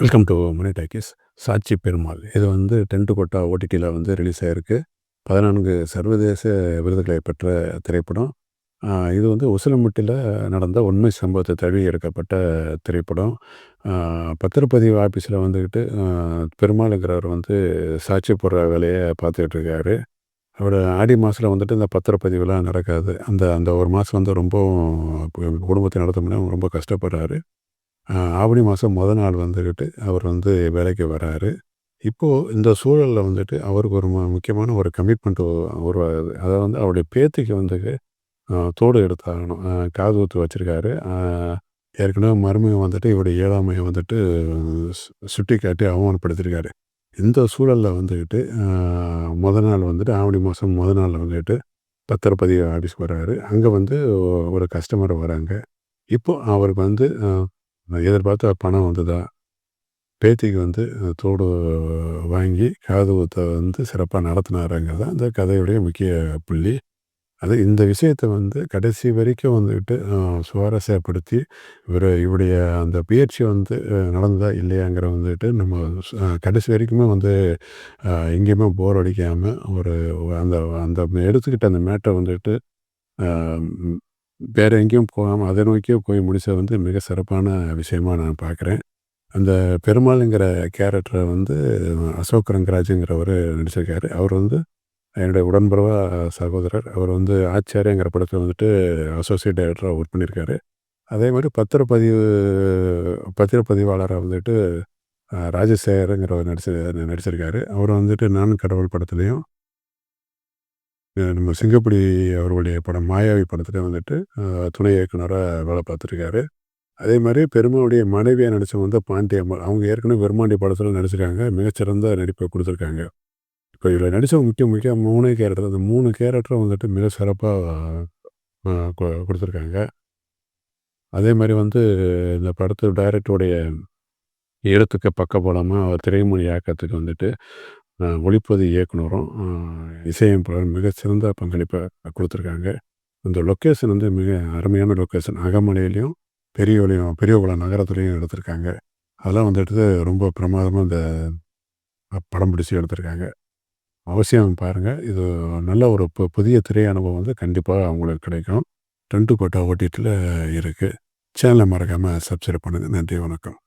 Welcome to money talkies சாட்சி பெருமாள். இது வந்து டென்ட்டு கோட்டா ஓடிடியில் வந்து ரிலீஸ் ஆகிருக்கு பதினான்கு சர்வதேச விருதுகளை பெற்ற திரைப்படம். இது வந்து உசிலம்பட்டியில் நடந்த உண்மை சம்பவத்தை தழுவி எடுக்கப்பட்ட திரைப்படம். பத்திரப்பதிவு ஆஃபீஸில் வந்துக்கிட்டு பெருமாளுங்கிறவர் வந்து சாட்சி போடுற வேலையை பார்த்துக்கிட்டு அவர் ஆடி மாதத்தில் வந்துட்டு இந்த பத்திரப்பதிவுலாம் நடக்காது. அந்த அந்த ஒரு மாதம் வந்து ரொம்பவும் குடும்பத்தை நடத்த முடியாம ரொம்ப கஷ்டப்படுறாரு. ஆவணி மாதம் முத நாள் வந்துக்கிட்டு அவர் வந்து வேலைக்கு வராரு. இப்போது இந்த சூழலில் வந்துட்டு அவருக்கு ஒரு மு- முக்கியமான ஒரு கமிட்மெண்ட் உருவாகுது. அதாவது வந்து அவருடைய பேத்திக்கு வந்து தோடு எடுத்தாகணும். காது ஊத்து வச்சுருக்காரு. ஏற்கனவே மருமகன் வந்துட்டு இவருடைய ஏழாமையை வந்துட்டு சு- சுட்டி காட்டி அவமானப்படுத்திருக்காரு. இந்த சூழலில் வந்துக்கிட்டு ஆஹ் முத நாள் வந்துட்டு ஆவணி மாதம் முத நாள் வந்துட்டு பத்திரப்பதிவு ஆஃபீஸ்க்கு வராரு. அங்கே வந்து ஒரு கஸ்டமர் வராங்க. இப்போ அவருக்கு வந்து எதிர்பார்த்த பணம் வந்ததா பேத்திக்கு வந்து தோடு வாங்கி காது ஊத்த வந்து சிறப்பாக நடத்தினாருங்கிறது தான் இந்த கதையுடைய முக்கிய புள்ளி. அது இந்த விஷயத்தை வந்து கடைசி வரைக்கும் வந்துக்கிட்டு சுவாரஸ்யப்படுத்தி இவர் இவருடைய அந்த பயிற்சி வந்து நடந்ததா இல்லையாங்கிற வந்துட்டு நம்ம கடைசி வரைக்குமே வந்து எங்கேயுமே போர் அடிக்காமல் ஒரு அந்த அந்த எடுத்துக்கிட்ட அந்த மேட்டை வந்துட்டு வேறு எங்கேயும் போகாமல் அதை நோக்கியே போய் முடிச்சது வந்து மிக சிறப்பான விஷயமா நான் பார்க்குறேன். அந்த பெருமாளுங்கிற கேரக்டரை வந்து அசோக் ரங்கராஜுங்கிறவர் நடிச்சிருக்காரு. அவர் வந்து என்னுடைய உடன்பிறவா சகோதரர். அவர் வந்து ஆச்சாரியங்கிற படத்தில் வந்துட்டு அசோசியேட் டைரக்டராக ஒர்க் பண்ணியிருக்காரு. அதே மாதிரி பத்திரப்பதிவு பத்திரப்பதிவாளராக வந்துட்டு ராஜசேகருங்கிறவர் நடிச்சு நடிச்சிருக்காரு. அவர் வந்துட்டு நான் கடவுள் படத்துலையும் நம்ம சிங்கப்படி அவர்களுடைய படம் மாயாவி படத்துல வந்துட்டு துணை இயக்குனராக வேலை பார்த்துருக்காரு. அதே மாதிரி பெருமாவுடைய மனைவியாக நடித்த வந்து பாண்டியம்மாள் அவங்க ஏற்கனவே பெருமாண்டி படத்தில் நடிச்சிருக்காங்க. மிகச்சிறந்த நடிப்பை கொடுத்துருக்காங்க. இப்போ இதில் நடித்த முக்கிய முக்கிய மூணு கேரக்டர் அந்த மூணு கேரக்டரும் வந்துட்டு மிக சிறப்பாக கொடுத்துருக்காங்க. அதே மாதிரி வந்து இந்த படத்து டைரக்டருடைய எழுத்துக்கு பக்கபலமாக அவர் திரைமொழி ஆக்கத்துக்கு வந்துட்டு ஒளிப்பதி இயக்குனரும் இசையமைப்பாளர் மிக சிறந்த பங்களிப்பை கொடுத்துருக்காங்க. இந்த லொக்கேஷன் வந்து மிக அருமையான லொக்கேஷன் அகமலையிலையும் பெரியவளையும் பெரியகுளம் நகரத்துலேயும் எடுத்திருக்காங்க. அதெல்லாம் வந்துட்டு ரொம்ப பிரமாதமாக இந்த படம் பிடிச்சி எடுத்திருக்காங்க. அவசியம் பாருங்கள் இது நல்ல ஒரு பு- புதிய திரை அனுபவம் வந்து கண்டிப்பாக அவங்களுக்கு கிடைக்கும். டென்ட்டு கோட்டா ஓடிட்டில் இருக்குது சேனலை மறக்காமல் சப்ஸ்கிரைப் பண்ணுங்கள் நன்றி வணக்கம்.